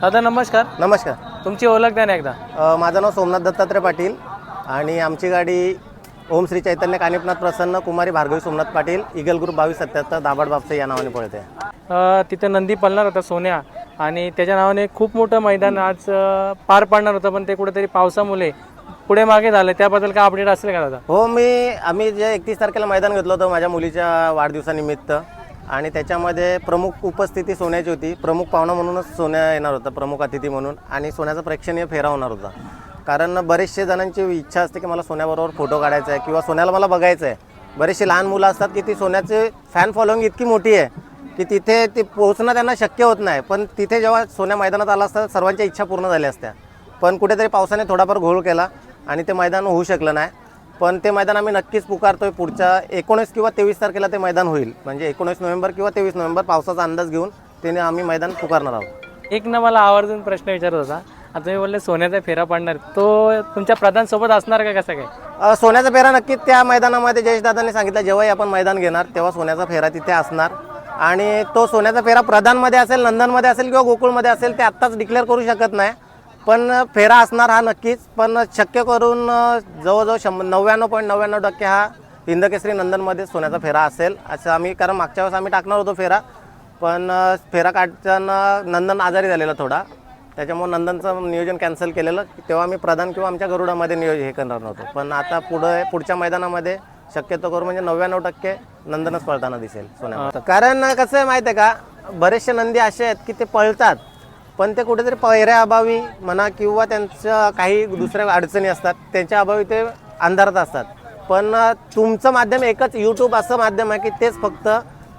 दादा नमस्कार. नमस्कार. तुमची ओळख द्या ना एकदा. अ, माझं नाव सोमनाथ दत्तात्रय पाटील आणि आमची गाडी ओम श्री चैतन्य कानिपनाथ प्रसन्न कुमारी भार्गवी सोमनाथ पाटील इगल ग्रुप बावीस सत्याहत्तर दाबाड बापसे या नावाने पळते. अ, तिथे नंदी पळणार होता सोन्या आणि त्याच्या नावाने खूप मोठं मैदान आज अ, पार पाडणार होतं पण ते कुठेतरी पावसामुळे पुढे मागे झालं. त्याबद्दल काय अपडेट असेल का दादा? हो मी आम्ही जे एकतीस तारखेला मैदान घेतलं होतं माझ्या मुलीच्या वाढदिवसानिमित्त आणि त्याच्यामध्ये प्रमुख उपस्थिती सोन्याची होती. प्रमुख पाहुणा म्हणूनच सोन्या येणार होता प्रमुख अतिथी म्हणून. आणि सोन्याचा प्रेक्षणीय फेरा होणार होता. कारण बरेचसे जणांची इच्छा असते की मला सोन्याबरोबर फोटो काढायचा आहे किंवा सोन्याला मला बघायचं आहे. बरेचसे लहान मुलं असतात की ती सोन्याचे फॅन फॉलोईंग इतकी मोठी आहे की तिथे ते पोहोचणं त्यांना शक्य होत नाही. पण तिथे जेव्हा सोन्या मैदानात आला असता सर्वांच्या इच्छा पूर्ण झाल्या असत्या. पण कुठेतरी पावसाने थोडाफार घोळ केला आणि ते मैदान होऊ शकलं नाही. पण ते मैदान आम्ही नक्कीच पुकारतोय. पुढच्या एकोणीस किंवा तेवीस तारखेला ते मैदान होईल. म्हणजे एकोणीस नोव्हेंबर किंवा तेवीस नोव्हेंबर पावसाचा अंदाज घेऊन त्याने आम्ही मैदान पुकारणार आहोत. एक ना मला आवर्जून प्रश्न विचारत होता. आता तुम्ही बोलले सोन्याचा फेरा पाडणार. तो तुमच्या प्रधान सोबत असणार का कसं काय? सोन्याचा फेरा नक्कीच त्या मैदानामध्ये जयेशदादांनी सांगितलं जेव्हाही आपण मैदान घेणार तेव्हा सोन्याचा फेरा तिथे असणार. आणि तो सोन्याचा फेरा प्रधानमध्ये असेल नंदनमध्ये असेल किंवा गोकुळमध्ये असेल ते आत्ताच डिक्लेअर करू शकत नाही. पण फेरा असणार हा नक्कीच पण शक्य करून जवळजवळ शंभर नव्याण्णव पॉईंट नव्याण्णव टक्के हा हिंदकेसरी नंदनमध्ये सोन्याचा फेरा असेल. असं आम्ही कारण मागच्या वेळेस आम्ही टाकणार होतो फेरा पण फेरा काढताना नंदन आजारी झालेला थोडा. त्याच्यामुळे नंदनचं नियोजन कॅन्सल केलेलं. तेव्हा आम्ही प्रधान किंवा आमच्या गरुडामध्ये नियोजन हे करणार नव्हतो. पण आता पुढे पुढच्या मैदानामध्ये शक्यतो करून म्हणजे नव्याण्णव टक्के नंदनच पळताना दिसेल सोन्या कारण कसं आहे माहिती आहे का बरेचसे नंदी असे आहेत की ते पळतात. पण ते कुठेतरी पैऱ्याअभावी म्हणा किंवा त्यांच्या काही दुसऱ्या अडचणी असतात त्यांच्या अभावी ते अंधारात असतात. पण तुमचं माध्यम एकच यूट्यूब असं माध्यम आहे की तेच फक्त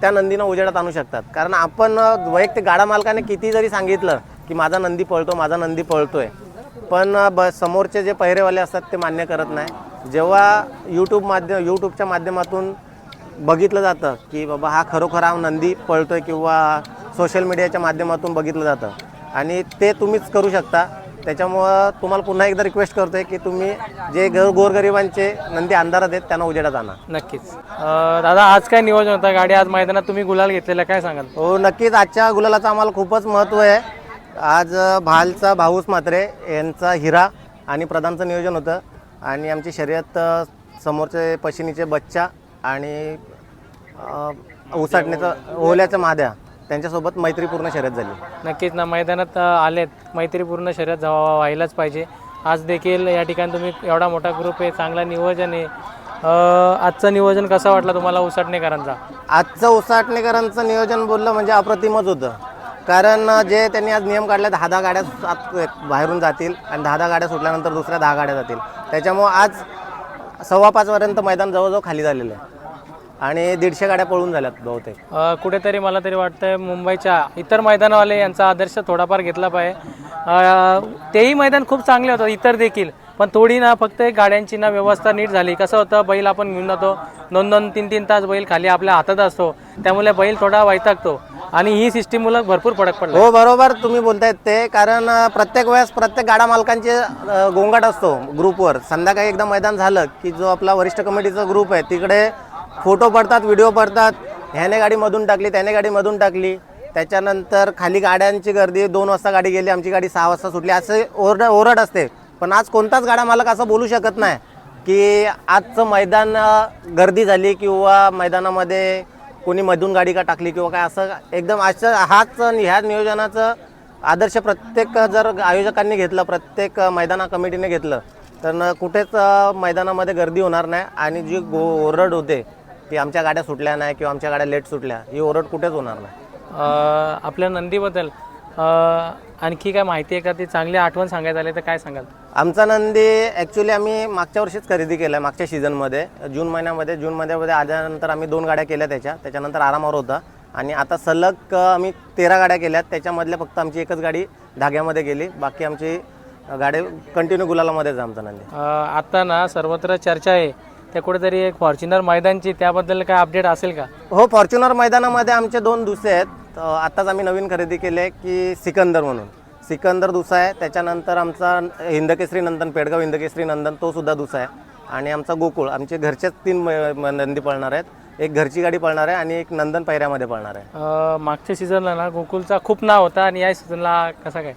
त्या नंदीनं उजेडात आणू शकतात. कारण आपण वैयक्तिक गाडा मालकाने किती जरी सांगितलं की माझा नंदी पळतो माझा नंदी पळतोय. पण ब समोरचे जे पहिरेवाले असतात ते मान्य करत नाही. जेव्हा यूट्यूब माध्यम यूट्यूबच्या माध्यमातून बघितलं जातं की बाबा हा खरोखर हा नंदी पळतोय किंवा सोशल मीडियाच्या माध्यमातून बघितलं जातं आणि ते तुम्हीच करू शकता. त्याच्यामुळं तुम्हाला पुन्हा एकदा रिक्वेस्ट करतोय की तुम्ही जे घर गोरगरिबांचे नंदी अंधारात आहेत त्यांना उजेडात आणा. नक्कीच. अ, दादा आज काय नियोजन होतं? गाडी आज मैदानात तुम्ही गुलाल घेतलेला काय सांगाल? हो नक्कीच. आजच्या गुलालाचं आम्हाला खूपच महत्त्व आहे. आज अ, भालचा भाऊस मात्रे यांचा हिरा आणि प्रधानचं नियोजन होतं. आणि आमची शर्यत अ, समोरचे पशिनीचे बच्चा आणि अ, उसाटण्याचं ओल्याचं महाद्या त्यांच्यासोबत मैत्रीपूर्ण शर्यत झाली. नक्कीच ना मैदानात अ, आलेत. मैत्रीपूर्ण शर्यत व्हायलाच पाहिजे. आज देखील या ठिकाणी तुम्ही एवढा मोठा ग्रुप आहे चांगला नियोजन आहे. अ, आजचं नियोजन कसं वाटलं तुम्हाला उसाटणेकरांचा? आजचं उसाटणेकरांचं नियोजन बोललं म्हणजे अप्रतिमच होतं. कारण जे त्यांनी आज नियम काढले दहा दहा गाड्या आत- बाहेरून जातील आणि दहा दहा गाड्या सुटल्यानंतर दुसऱ्या दहा गाड्या जातील. त्याच्यामुळं आज सव्वा पाचपर्यंत मैदान जवळजवळ खाली झालेलं आहे. आणि दीडशे गाड्या पळून झाल्यात बहुतेक. अ, कुठेतरी मला तरी वाटतं मुंबईच्या इतर मैदानवाले यांचा आदर्श थोडाफार घेतला पाहिजे. अ, तेही मैदान खूप चांगले होतं इतर देखील. पण थोडी ना फक्त गाड्यांची ना व्यवस्था नीट झाली. कसं होतं बैल आपण घेऊन जातो दोन दोन तीन तीन तास बैल खाली आपल्या हातात असतो. त्यामुळे बैल थोडा वैतागतो. आणि ही सिस्टीम मुलं भरपूर फरक पडला. हो बरोबर तुम्ही बोलतायत ते. कारण अ, प्रत्येक वेळेस प्रत्येक गाडा मालकांचे अ, गोंगाट असतो ग्रुपवर संध्याकाळी एकदा मैदान झालं की जो आपला वरिष्ठ कमिटीचा ग्रुप आहे तिकडे फोटो पडतात व्हिडिओ पडतात. ह्याने गाडी मधून टाकली त्याने गाडी मधून टाकली. त्याच्यानंतर खाली गाड्यांची गर्दी दोन वाजता गाडी गेली आमची गाडी सहा वाजता सुटली. असे ओरड ओरड असते. पण आज कोणताच गाडा मालक असं बोलू शकत नाही की आजचं मैदान गर्दी झाली किंवा मैदानामध्ये कोणी मधून गाडी का टाकली किंवा काय असं एकदम आजचं हाच ह्या नियोजनाचं आदर्श प्रत्येक जर आयोजकांनी घेतलं प्रत्येक मैदाना कमिटीने घेतलं तर न कुठेच मैदानामध्ये गर्दी होणार नाही. आणि जी गो ओरड होते की आमच्या गाड्या सुटल्या नाही किंवा आमच्या गाड्या लेट सुटल्या ही ओरड कुठेच होणार नाही. अ, आपल्या नंदीबद्दल अ, आणखी काय माहिती आहे का? ती चांगली आठवण सांगायचं झाली तर काय सांगाल? आमचा नंदी ॲक्च्युली आम्ही मागच्या वर्षीच खरेदी केला आहे मागच्या सीझनमध्ये जून महिन्यामध्ये जून महिन्यामध्ये आल्यानंतर आम्ही दोन गाड्या केल्या त्याच्या. त्याच्यानंतर आरामावर होता. आणि आता सलग अ, आम्ही तेरा गाड्या केल्यात. त्याच्यामधल्या फक्त आमची एकच गाडी धाग्यामध्ये गेली. बाकी आमची गाडी कंटिन्यू गुलालामध्येच आहे आमचा नंदी. अ, आता ना सर्वत्र चर्चा आहे. त्या कुठेतरी एक फॉर्च्युनर मैदानची त्याबद्दल काय अपडेट असेल का? हो फॉर्च्युनर मैदानामध्ये आमचे दोन दुसरे आहेत. आत्ताच आम्ही नवीन खरेदी केले की सिकंदर म्हणून. सिकंदर दुसा आहे त्याच्यानंतर आमचा हिंदकेसरी नंदन पेडगाव हिंदकेसरी नंदन तो सुद्धा दुसा आहे. आणि आमचा गोकुळ आमचे घरचेच तीन नंदी पळणार आहेत. एक घरची गाडी पळणार आहे आणि एक नंदन पैऱ्यामध्ये पळणार आहे. मागच्या सीझनला ना गोकुलचा खूप नाव होता आणि या सीझनला कसा काय?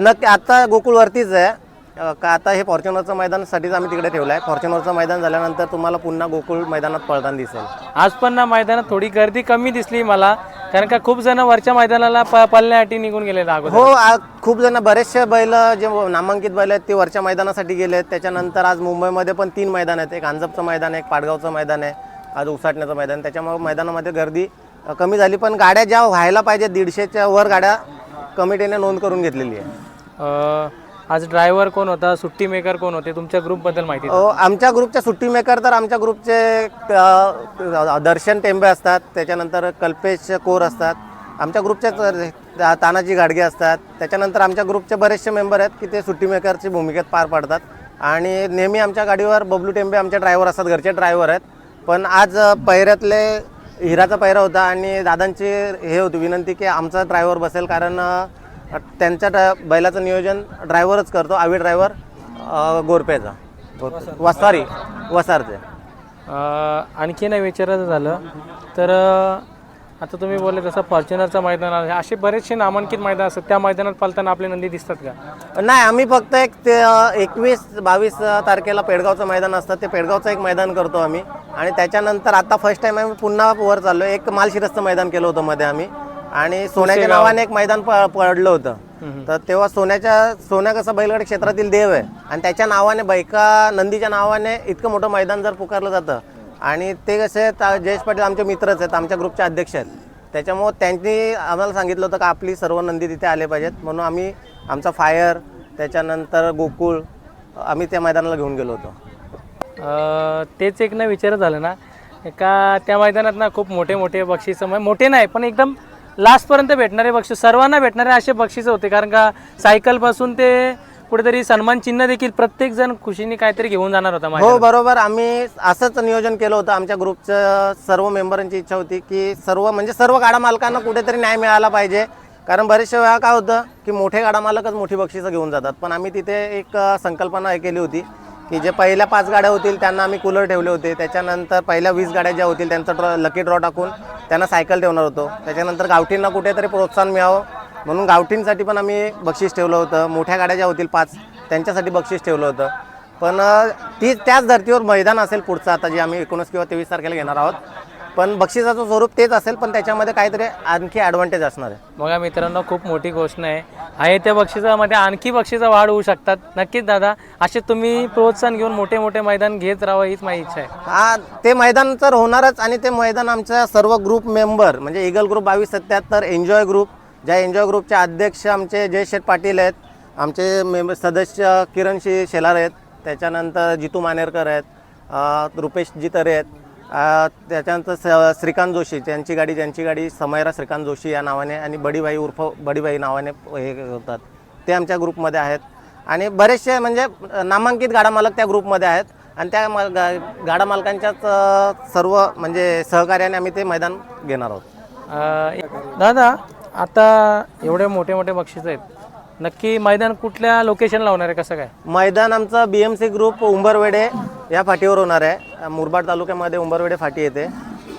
नक्की आता गोकुळवरतीच आहे. का आता हे फॉर्च्युनरचं मैदानासाठीच आम्ही तिकडे ठेवलं आहे फॉर्च्युनरचं मैदान झाल्यानंतर तुम्हाला पुन्हा गोकुळ मैदानात पळताना दिसेल. आज पण ना मैदानात थोडी गर्दी कमी दिसली मला कारण का खूप जण वरच्या मैदानाला प- पळण्यासाठी निघून गेलेले अगोदर. हो आ- खूप जण बरेचसे बैल जे नामांकित बैल आहेत ते वरच्या मैदानासाठी गेले आहेत त्याच्यानंतर आज मुंबईमध्ये पण तीन मैदान आहेत. एक अंजपचं मैदान आहे एक पाडगावचं मैदान आहे आज उसाटण्याचं मैदान. त्याच्यामुळे मैदानामध्ये गर्दी अ, कमी झाली. पण गाड्या ज्या व्हायला पाहिजे दीडशेच्या वर गाड्या कमिटीने नोंद करून घेतलेली आहे. अ, आज ड्रायव्हर कोण होता सुट्टी मेकर कोण होते तुमच्या ग्रुपबद्दल माहिती द्या. आमच्या ग्रुपच्या सुट्टी मेकर तर आमच्या ग्रुपचे अ, दर्शन टेंबे असतात त्याच्यानंतर कल्पेश कोर असतात. आमच्या ग्रुपचे तर तानाजी गाडगे असतात. त्याच्यानंतर आमच्या ग्रुपचे बरेचसे मेंबर आहेत की ते सुट्टी मेकरची भूमिकेत पार पाडतात. आणि नेहमी आमच्या गाडीवर बबलू टेंबे आमचे ड्रायव्हर असतात घरचे ड्रायव्हर आहेत. पण आज अ, हिराचा पहिरा होता आणि दादांची हे होती विनंती की आमचा ड्रायव्हर बसेल कारण अ, त्यांच्या ड्रा- बैलाचं नियोजन ड्रायव्हरच करतो आवी ड्रायव्हर गोरपेचा. वसारी वसारचे. आणखी नाही विचारायचं झालं तर आता तुम्ही बोलले तसं फॉर्च्युनरचं मैदान आहे. असे बरेचसे नामांकित मैदान असतात त्या मैदानात पालताना आपले नंदी दिसतात का? नाही आम्ही फक्त एक ते एकवीस बावीस तारखेला पेडगावचं मैदान असतं ते पेडगावचं एक मैदान करतो आम्ही. आणि त्याच्यानंतर आता फर्स्ट टाइम आम्ही पुन्हा वर चाललो एक मालशिरसचं मैदान केलं होतं मध्ये आम्ही. आणि सोन्याच्या नावाने एक मैदान प- पडलं होतं. तर तेव्हा सोन्याच्या सोन्या कसं बैलगाडी क्षेत्रातील देव आहे. आणि त्याच्या नावाने बैका नंदीच्या नावाने इतकं मोठं मैदान जर पुकारलं जातं. आणि ते कसे ता- जयेश पाटील आमचे मित्रच आहेत आमच्या ग्रुपचे अध्यक्ष आहेत. त्याच्यामुळं त्यांनी आम्हाला सांगितलं होतं का आपली सर्व नंदी तिथे आले पाहिजेत. म्हणून आम्ही आमचा फायर त्याच्यानंतर गोकुळ आम्ही त्या मैदानाला घेऊन गेलो होतो. अ, तेच एक ना विचार झालं ना का त्या मैदानात ना खूप मोठे मोठे बक्षीस मोठे नाही पण एकदम लास्टपर्यंत भेटणारे बक्षीस सर्वांना भेटणारे असे बक्षीस होते. कारण का सायकलपासून ते कुठेतरी सन्मान चिन्ह देखील प्रत्येक जण खुशीने काहीतरी घेऊन जाणार होता हो. बरोबर. आम्ही असंच नियोजन केलं होतं. आमच्या ग्रुपचं सर्व मेंबरांची इच्छा होती की सर्व म्हणजे सर्व गाडा मालकांना कुठेतरी न्याय मिळाला पाहिजे. कारण बरेचशा वेळा काय होतं की मोठे गाडा मालकच मोठी बक्षिसं घेऊन जातात. पण आम्ही तिथे एक अ, संकल्पना हे केली होती की जे पहिल्या पाच गाड्या होतील त्यांना आम्ही कूलर ठेवले होते. त्याच्यानंतर पहिल्या वीस गाड्या ज्या होतील त्यांचा ड्रॉ लकी ड्रॉ टाकून त्यांना सायकल ठेवणार होतो. त्याच्यानंतर गावठींना कुठेतरी प्रोत्साहन मिळावं. म्हणून गावठींसाठी पण आम्ही बक्षीस ठेवलं होतं. मोठ्या गाड्या ज्या होतील पाच त्यांच्यासाठी बक्षीस ठेवलं होतं. पण ती त्याच धर्तीवर मैदान असेल पुढचं आता जे आम्ही एकोणीस किंवा तेवीस तारखेला घेणार आहोत. पण बक्षिसाचं स्वरूप तेच असेल पण त्याच्यामध्ये काहीतरी आणखी ॲडव्हान्टेज असणार आहे. बघा मित्रांनो खूप मोठी गोष्ट आहे. आहे त्या बक्षिसामध्ये आणखी बक्षिसं वाढ होऊ शकतात. नक्कीच दादा असे तुम्ही प्रोत्साहन घेऊन मोठे मोठे मैदान घेत राहावं हीच माझी इच्छा आहे. हा ते मैदान तर होणारच आणि ते मैदान आमच्या सर्व ग्रुप मेंबर म्हणजे इगल ग्रुप बावीस सत्याहत्तर एन्जॉय ग्रुप ज्या एन्जॉय ग्रुपचे अध्यक्ष आमचे जयशेठ पाटील आहेत आमचे मेंबर सदस्य किरणशी शेलार आहेत त्याच्यानंतर जितू मानेरकर आहेत अ, रुपेशजी तरे आहेत त्याच्यानंतर स- श्रीकांत जोशी ज्यांची गाडी ज्यांची गाडी समयरा श्रीकांत जोशी या नावाने आणि बडीबाई उर्फ बडीबाई नावाने हे होतात. ते आमच्या ग्रुपमध्ये आहेत. आणि बरेचसे म्हणजे नामांकित गाडा मालक त्या ग्रुपमध्ये आहेत. आणि त्या मा- गा- गाडा मालकांच्याच सर्व म्हणजे सहकार्याने आम्ही ते मैदान घेणार आहोत. दादा आता एवढे मोठे मोठे बक्षीस आहेत. नक्की मैदान कुठल्या लोकेशनला होणार आहे? कसं काय? मैदान आमचं B M C group Umbarwade. या फाटीवर होणार आहे. मुरबाड तालुक्यामध्ये उंबरवेडे फाटी येते.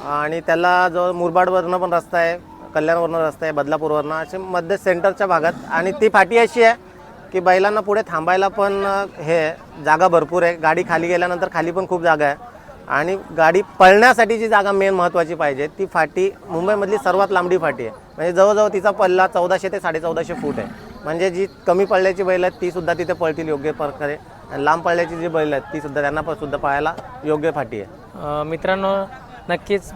आणि त्याला जो मुरबाडवरनं पण रस्ता आहे कल्याणवरनं रस्ता आहे बदलापूरवरनं असे मध्य सेंटरच्या भागात. आणि ती फाटी अशी आहे की बैलांना पुढे थांबायला पण हे आहे, जागा भरपूर आहे. गाडी खाली गेल्यानंतर खाली पण खूप जागा आहे. आणि गाडी पळण्यासाठी जी जागा मेन महत्त्वाची पाहिजे ती फाटी मुंबईमधली सर्वात लांबडी फाटी आहे. म्हणजे जवळजवळ तिचा पल्ला चौदाशे ते साडेचौदाशे फूट आहे. म्हणजे जी कमी पडल्याची बैल आहेत तीसुद्धा तिथे पळतील योग्य प्रकारे. लांब पडल्याची जी बैल आहेत ती सुद्धा त्यांना पण सुद्धा पळायला योग्य फाटी आहे. मित्रांनो नक्कीच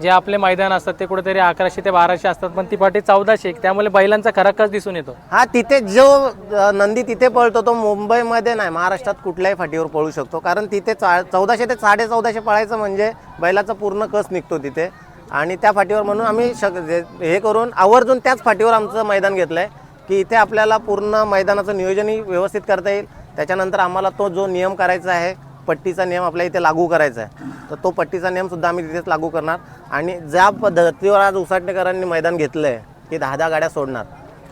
जे आपले मैदान असतात ते कुठेतरी अकराशे ते बाराशे असतात पण ती पाठी चौदाशे. त्यामुळे बैलांचा खरा कस दिसून येतो. हा तिथे जो नंदी तिथे पळतो तो मुंबईमध्ये नाही महाराष्ट्रात कुठल्याही फाटीवर पळू शकतो. कारण तिथे चा चौदाशे ते साडे चौदाशे पळायचं म्हणजे बैलाचा पूर्ण कस निघतो तिथे. आणि त्या फाटीवर म्हणून आम्ही शक हे करून आवर्जून त्याच फाटीवर आमचं मैदान घेतलं आहे की इथे आपल्याला पूर्ण मैदानाचं नियोजनही व्यवस्थित करता येईल. त्याच्यानंतर आम्हाला तो जो नियम करायचा आहे पट्टीचा नियम आपल्या इथे लागू करायचा आहे तर तो पट्टीचा नियमसुद्धा आम्ही तिथेच लागू करणार. आणि ज्या धर्तीवर आज उसाटणेकरांनी मैदान घेतलं आहे की दहा दहा गाड्या सोडणार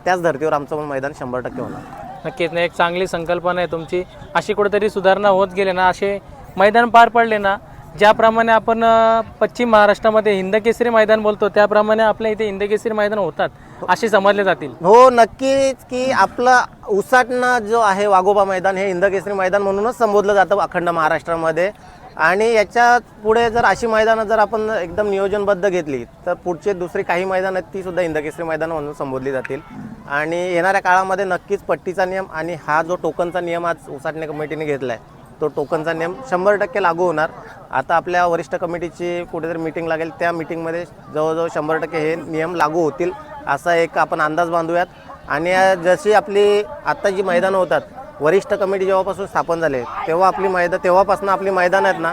त्याच धर्तीवर आमचं पण मैदान शंभर टक्के होणार. नक्कीच नाही एक चांगली संकल्पना आहे तुमची. अशी कुठेतरी सुधारणा होत गेली ना असे मैदान पार पडले ना ज्याप्रमाणे आपण अ, पश्चिम महाराष्ट्रामध्ये हिंदकेसरी मैदान बोलतो त्याप्रमाणे आपल्या इथे हिंदकेसरी मैदान होतात. असे समजले जातील. हो नक्कीच की आपलं उसाटणं जो आहे वाघोबा मैदान हे इंदकेसरी मैदान म्हणूनच संबोधलं जातं अखंड महाराष्ट्रामध्ये. आणि याच्यापुढे जर अशी मैदानं जर आपण एकदम नियोजनबद्ध घेतली तर पुढचे दुसरी काही मैदानं आहेत ती सुद्धा इंदकेसरी मैदान म्हणून संबोधली जातील. आणि येणाऱ्या काळामध्ये नक्कीच पट्टीचा नियम आणि हा जो टोकनचा नियम आज उसाटणे कमिटीने घेतला आहे तो टोकनचा नियम शंभर टक्के लागू होणार. आता आपल्या वरिष्ठ कमिटीची कुठेतरी मिटिंग लागेल त्या मिटिंगमध्ये जवळजवळ शंभर टक्के हे नियम लागू होतील. असा एक आपण अंदाज बांधूयात. आणि जशी आपली आत्ता जी मैदानं होतात वरिष्ठ कमिटी जेव्हापासून स्थापन झाले तेव्हा आपली मैदान तेव्हापासून आपली मैदानं आहेत ना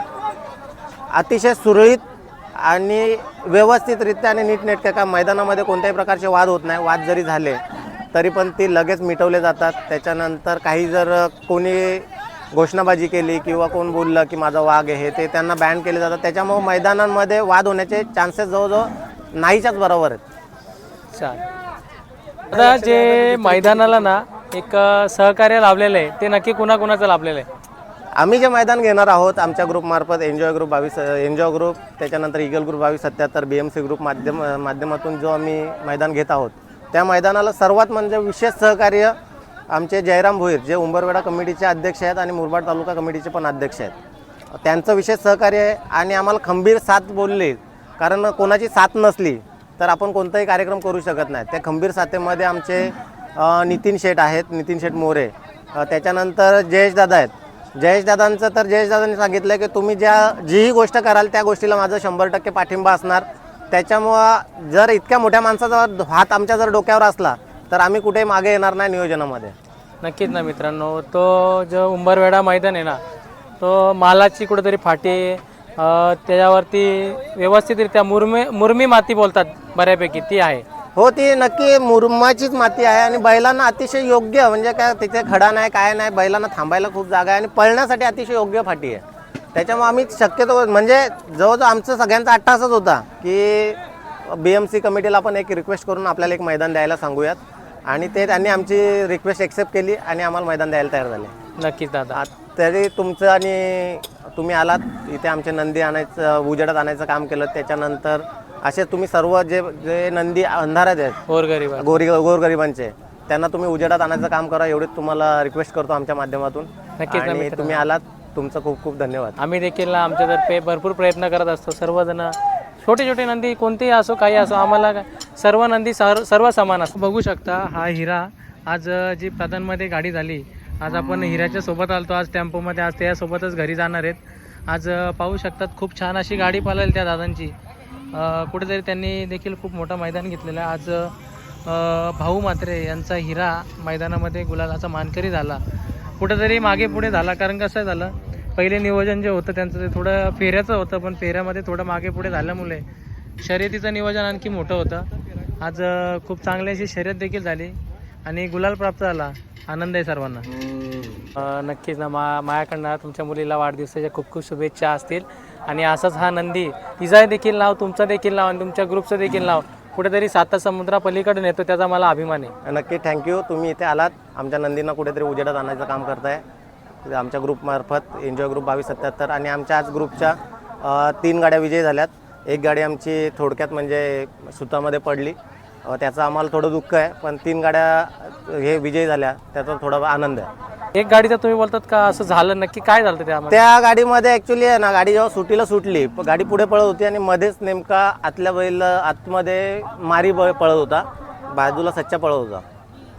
अतिशय सुरळीत आणि व्यवस्थितरित्या आणि नीटनेटक्या का मैदानामध्ये कोणत्याही प्रकारचे वाद होत नाही. वाद जरी झाले तरी पण ती लगेच मिटवले जातात. त्याच्यानंतर काही जर कोणी घोषणाबाजी केली किंवा कोण बोललं की माझा वाघ आहे ते त्यांना बॅन केले जातात. त्याच्यामुळे मैदानांमध्ये वाद होण्याचे चान्सेस जवळजवळ नाहीच्याच बरोबर आहेत. चालेल. आता जे मैदानाला ना एक सहकार्य लाभलेलं आहे ते नक्की कुणाकुणाचं लाभलेलं आहे? आम्ही जे मैदान घेणार आहोत आमच्या ग्रुपमार्फत एन्जॉय ग्रुप बावीस एन्जॉय ग्रुप त्याच्यानंतर इगल ग्रुप बावीस सत्याहत्तर बी एम सी ग्रुप माध्यम माध्यमातून जो आम्ही मैदान घेत आहोत त्या मैदानाला सर्वात म्हणजे विशेष सहकार्य आमचे जयराम भोईर जे उंबरवेडा कमिटीचे अध्यक्ष आहेत आणि मुरबाड तालुका कमिटीचे पण अध्यक्ष आहेत. त्यांचं विशेष सहकार्य आहे आणि आम्हाला खंबीर साथ बोलले कारण कोणाची साथ नसली तर आपण कोणताही कार्यक्रम करू शकत नाही. त्या खंबीर साथेमध्ये आमचे नितीन शेठ आहेत नितीन शेठ मोरे. त्याच्यानंतर जयेश दादा आहेत. जयेश दादांचं तर जयेश दादांनी सांगितलं की तुम्ही ज्या जीही गोष्ट कराल त्या गोष्टीला माझं शंभर टक्के पाठिंबा असणार. त्याच्यामुळं जर इतक्या मोठ्या माणसाचा हात आमच्या जर डोक्यावर असला तर आम्ही कुठेही मागे येणार नाही नियोजनामध्ये. नक्कीच ना मित्रांनो तो जो उंबरवेडा मैदान आहे ना तो मालाची कुठेतरी फाटी त्याच्यावरती व्यवस्थितरित्या मुरमी मुरमी माती बोलतात बऱ्यापैकी ती आहे. हो ती नक्की मुरमाचीच माती आहे आणि बैलांना अतिशय योग्य म्हणजे काय तिथे खडा नाही काय नाही बैलांना थांबायला खूप जागा आहे आणि पळण्यासाठी अतिशय योग्य फाटी आहे. त्याच्यामुळे आम्ही शक्यतो म्हणजे जवळजवळ आमचं सगळ्यांचा अट्टासच होता की बी एम सी कमिटीला आपण एक रिक्वेस्ट करून आपल्याला एक मैदान द्यायला सांगूयात. आणि ते त्यांनी आमची रिक्वेस्ट एक्सेप्ट केली आणि आम्हाला मैदान द्यायला तयार झाले. नक्कीच दादा. आ- तरी तुमचं आणि तुम्ही आलात इथे आमचे नंदी आणायचं उजेडात आणायचं काम केलं त्याच्यानंतर असे तुम्ही सर्व जे जे नंदी अंधारात आहेत गोरगरीब. आहे. गोरी गोरगरिबांचे त्यांना तुम्ही उजेडात आणायचं काम करा एवढीच तुम्हाला रिक्वेस्ट करतो आमच्या माध्यमातून. नक्कीच ना आणि तुम्ही आलात तुमचं खूप खूप धन्यवाद. आम्ही देखील ना आमच्यातर्फे भरपूर प्रयत्न करत असतो सर्वजण. छोटे छोटे नंदी कोणतेही असो काही असो आम्हाला सर्व नंदी सर सर्व समान असतो बघू शकता हा हिरा आज अ, जी प्रधानमध्ये गाडी झाली आज आपण हिऱ्याच्या सोबत आलतो आज टेम्पोमध्ये. आज त्यासोबतच घरी जाणार आहेत. आज पाहू शकतात खूप छान अशी गाडी पाळेल त्या दादांची. कुठेतरी त्यांनी देखील खूप मोठं मैदान घेतलेलं आहे. आज भाऊ मात्रे यांचा हिरा मैदानामध्ये गुलालाचा मानकरी झाला. कुठेतरी मागे पुढे झाला कारण कसं झालं पहिले नियोजन जे होतं त्यांचं ते थोडं फेऱ्याचं होतं पण फेऱ्यामध्ये थोडं मागे पुढे झाल्यामुळे शर्यतीचं नियोजन आणखी मोठं होतं. आज खूप चांगली अशी शर्यत देखील झाली. आणि गुलाल प्राप्त झाला. आनंद आहे सर्वांना. नक्कीच ना मा माझ्याकडनं तुमच्या मुलीला वाढदिवसाच्या खूप खूप शुभेच्छा असतील. आणि असंच हा नंदी तिचा देखील नाव तुमचं देखील नाव आणि तुमच्या ग्रुपचं देखील नाव कुठेतरी साता समुद्रापलीकडे नेतो त्याचा मला अभिमान आहे. नक्की थँक्यू तुम्ही इथे आलात. आमच्या नंदींना कुठेतरी उजेडात आणायचं काम करताय. आमच्या ग्रुपमार्फत एन्जॉय ग्रुप बावीस सत्याहत्तर आणि आमच्या आज ग्रुपच्या तीन गाड्या विजयी झाल्यात. एक गाडी आमची थोडक्यात म्हणजे सुतामध्ये पडली. त्याचं आम्हाला थोडं दुःख आहे पण तीन गाड्या हे विजयी झाल्या त्याचा थोडा आनंद आहे. एक गाडीचं तुम्ही बोलतात का असं झालं नक्की काय झालं त्यामध्ये त्या गाडीमध्ये ऍक्च्युली आहे ना गाडी जेव्हा सुटीला सुटली प- गाडी पुढे पळत होती आणि मध्येच नेमका आतल्या बैल आतमध्ये मारी ब- पळत होता बाजूला सच्चा पळत होता.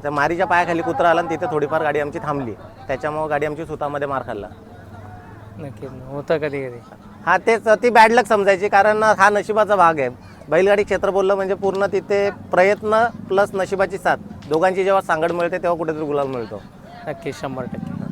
त्या मारीच्या पायाखाली कुत्रा आला आणि तिथे थोडीफार गाडी आमची थांबली. त्याच्यामुळे गाडी आमची सुतामध्ये मार खाल्ला. नक्कीच होतं कधी कधी हा तेच ती बॅड लक समजायची कारण हा नशिबाचा भाग आहे. बैलगाडी क्षेत्र बोललं म्हणजे पूर्ण तिथे प्रयत्न प्लस नशिबाची साथ. दोघांची जेव्हा सांगड मिळते तेव्हा कुठेतरी गुलाल मिळतो. नक्की शंभर टक्के.